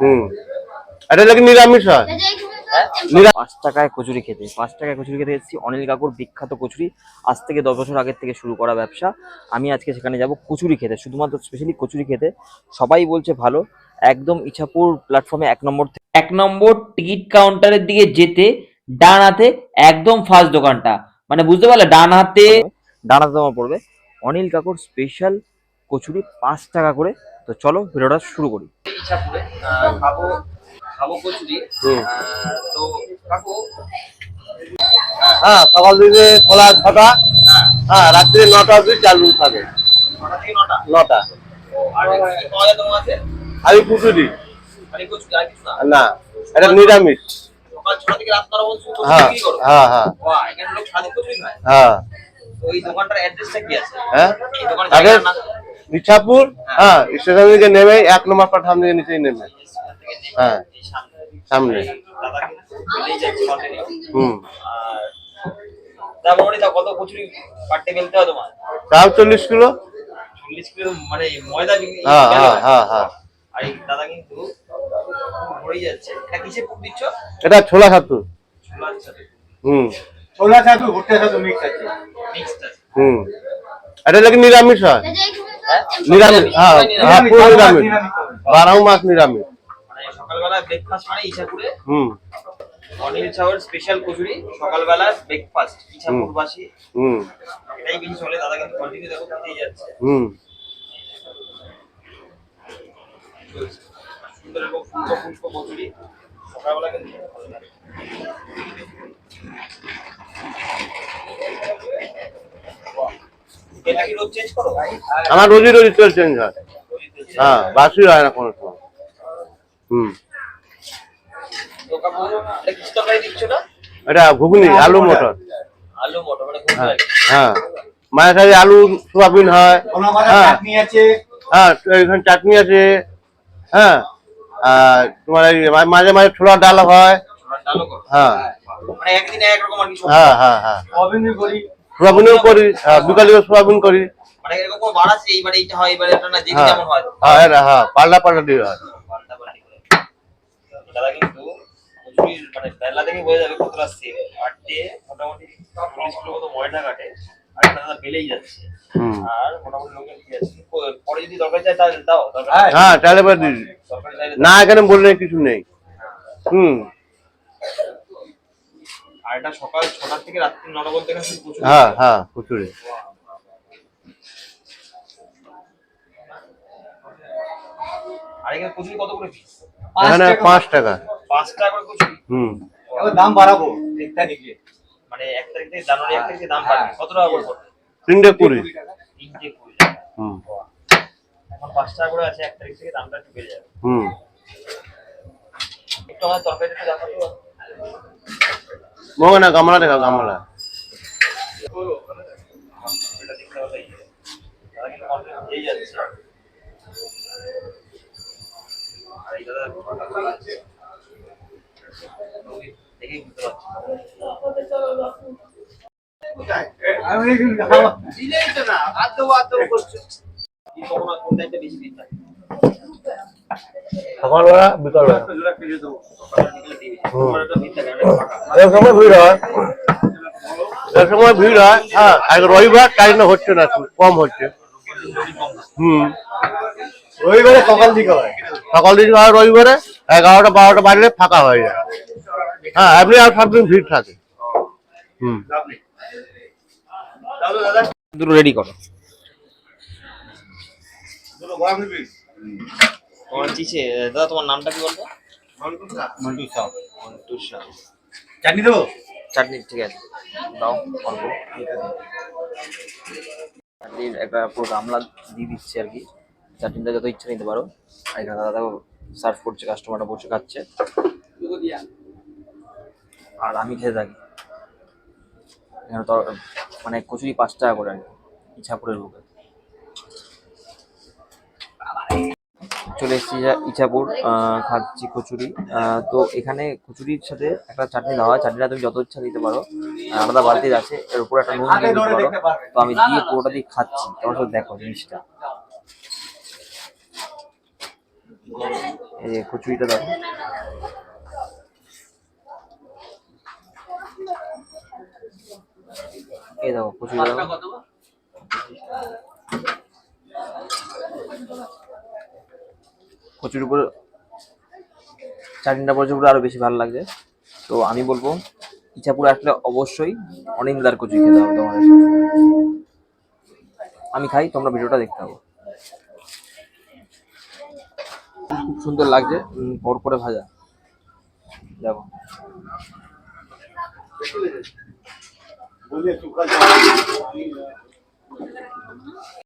হুম। এটা নাকি নিরামিষ হয়? পাঁচ টাকায় কচুরি খেতে পাঁচ টাকায় কচুরি খেতে এসেছি। অনিল কাকুর বিখ্যাত কচুরি। আজ থেকে দশ বছর আগের থেকে শুরু করা ব্যবসা। আমি আজকে সেখানে যাব কচুরি খেতে। শুধুমাত্র স্পেশালি কচুরি খেতে। সবাই বলছে ভালো। একদম ইছাপুর প্ল্যাটফর্মে এক নম্বর এক নম্বর টিকিট কাউন্টারের দিকে যেতে ডান হাতে একদম ফার্স্ট দোকানটা। মানে বুঝতে পারলে ডান হাতে ডান হাতে তোমার পড়বে। অনিল কাকুর স্পেশাল কচুরি পাঁচ টাকা করে তো চলো ভিডিওটা শুরু করি। ইছাপুরে খাব খাব কচুরি তো কাকু হ্যাঁ সকাল দিকে খোলা ছটা। হ্যাঁ রাত্রি নটা অবধি চালু থাকে। নটা আমি কুচুরি। না? এটা নিরামিষ। হ্যাঁ হ্যাঁ হ্যাঁ। খায়? হ্যাঁ। আছে হ্যাঁ ইচ্ছাপুর হ্যাঁ স্টেশন থেকে নেমে এক নম্বর প্ল্যাটফর্ম থেকে নিচেই নেমে। হ্যাঁ সামনে। হুম। আর তা মোটামুটি তা কত কচুরি পার ডে হয় তোমার? তাও চল্লিশ কিলো। চল্লিশ কিলো মানে ময়দা হ্যাঁ হ্যাঁ হ্যাঁ? হ্যাঁ আর দাদা কিন্তু ভরেই যাচ্ছে। এটা কিসে পুর দিচ্ছ? এটা ছোলা ছাতু। ছোলার সাথে হুম। ছোলা সাথে ভুট্টা সাথে মিক্স আছে। মিক্সড আছে। হুম। এটা নাকি নিরামিষ হয়? হ্যাঁ নিরামিষ হ্যাঁ হ্যাঁ পুরো নিরামিষ। বারো মাস নিরামিষ। মানে সকালবেলা ব্রেকফাস্ট মানে ইচ্ছাপুরে হুম। অনিল চাওয়ার স্পেশাল কচুরি সকালবেলা ব্রেকফাস্ট ইচ্ছাপুরবাসী হুম। এটাই বেশি চলে দাদা কিন্তু কন্টিনিউ দেখো খেতেই যাচ্ছে। হুম। সুন্দর ফুলকো ফুলকো কচুরি সকালবেলা কিন্তু খেতে ভালো লাগে। বাহ। এটা কি রোজ চেঞ্জ করো আমার রোজই রোজই তেল চেঞ্জ হয়। হ্যাঁ বাসি হয় না কোনো সময়। হুম। এটা কিস তরকারি দিচ্ছ না? এটা ঘুগনি আলু মটর। আলু মটর মানে হ্যাঁ হ্যাঁ। মায়ের কাছে আলু সোয়াবিন হয়। মাঝে হ্যাঁ। চাটনি আছে। হ্যাঁ এখানে চাটনি আছে। হ্যাঁ আর তোমার এই মাঝে মাঝে ছোলার ডাল হয়। হ্যাঁ। মানে। হ্যাঁ হ্যাঁ হ্যাঁ। অভিনয় করি। সোয়াবিনও করি হ্যাঁ বিকালে সোয়াবিন করি। মানে হয় হ্যাঁ। পাল্টা পাল্টা দিয়ে হয়। পাল্টা পাল্টি করে দাদা কিন্তু মানে বেলা থেকে বোঝা যাবে কতটা সেম আটটে মোটামুটি চল্লিশ কিলো মতো ময়দা কাটে আর দাদা বেলেই যাচ্ছে। আর মোটামুটি লোকের কি আছে? পরে যদি দরকার চাই তাহলে দাও হ্যাঁ। তাহলে না এখানে বললে কিছু নেই। হুম। আর এটা সকাল ছটার থেকে রাত্রি নটা বলতে শুধু কচুরি হ্যাঁ হ্যাঁ কচুরি আর এখানে কচুরি কত করে পিস এখানে পাঁচ টাকা। পাঁচ টাকা করে কচুরি হুম। এবার দাম বাড়াবো এক তারিখে মানে এক তারিখ থেকে জানুয়ারি এক তারিখ দাম বাড়বে। কত টাকা করে পড়বে? তিনটে কুড়ি। তিনটে কুড়ি। হুম। এখন পাঁচ টাকা করে আছে এক তারিখ থেকে দামটা একটু বেড়ে যাবে। হুম। একটু আমার তরকারিটা দেখাতো পারছি আমি কিন্তু খাওয়া দিলেই তো না আদৌ আদৌ করছ কি কখনো সময় ভিড় হয়। এর সময় ভিড় হয়। হ্যাঁ রবিবার জন্য হচ্ছে না কম হচ্ছে। হুম। রবিবারে সকাল দিকে হয়। সকাল দিকে হয় রবিবারে এগারোটা বারোটা বাজলে ফাঁকা হয়ে যায়। হ্যাঁ এমনি আর সব দিন ভিড় থাকে। হুম। দুটো রেডি করো। দাদা তোমার নামটা কি বলব মন্টু সাহ। মন্টু শাহ চাটনি দেবো? চাটনি ঠিক আছে। দাও অল্প। চাটনির একটা পুরো গামলা দিয়ে দিচ্ছি আর কি। চাটনিটা যত ইচ্ছা নিতে পারো। আর এখানে দাদা সার্ভ করছে কাস্টমারটা বসে খাচ্ছে। আর আমি খেতে থাকি। এখানে তো মানে কচুরি পাঁচ টাকা করে আর কি। ইছাপুরের বুকে চলে এসেছি আহ, খাচ্ছি কচুরি। আহ, তো এখানে কচুরির সাথে একটা চাটনি দেওয়া হয়। চাটনিটা তুমি যত ইচ্ছা দিতে পারো। আহ, আলাদা বালতির আছে। এর উপরে একটা নুন দিয়ে দিতে পারো তো আমি দিয়ে পুরোটা দিয়ে খাচ্ছি। তোমার সাথে দেখো জিনিসটা। এই যে কচুরিটা দেখো এই দেখো কচুরিটা দেখো কচুর উপর, চাটনিটা পড়ছে পুরো আরও বেশি ভালো লাগছে তো আমি বলব ইচ্ছাপুরে আসলে অবশ্যই অনিন্দার কচুরি খেতে হবে তোমাদের আমি খাই, তোমরা ভিডিওটা দেখতে হবে খুব সুন্দর লাগছে পর করে ভাজা। দেখো।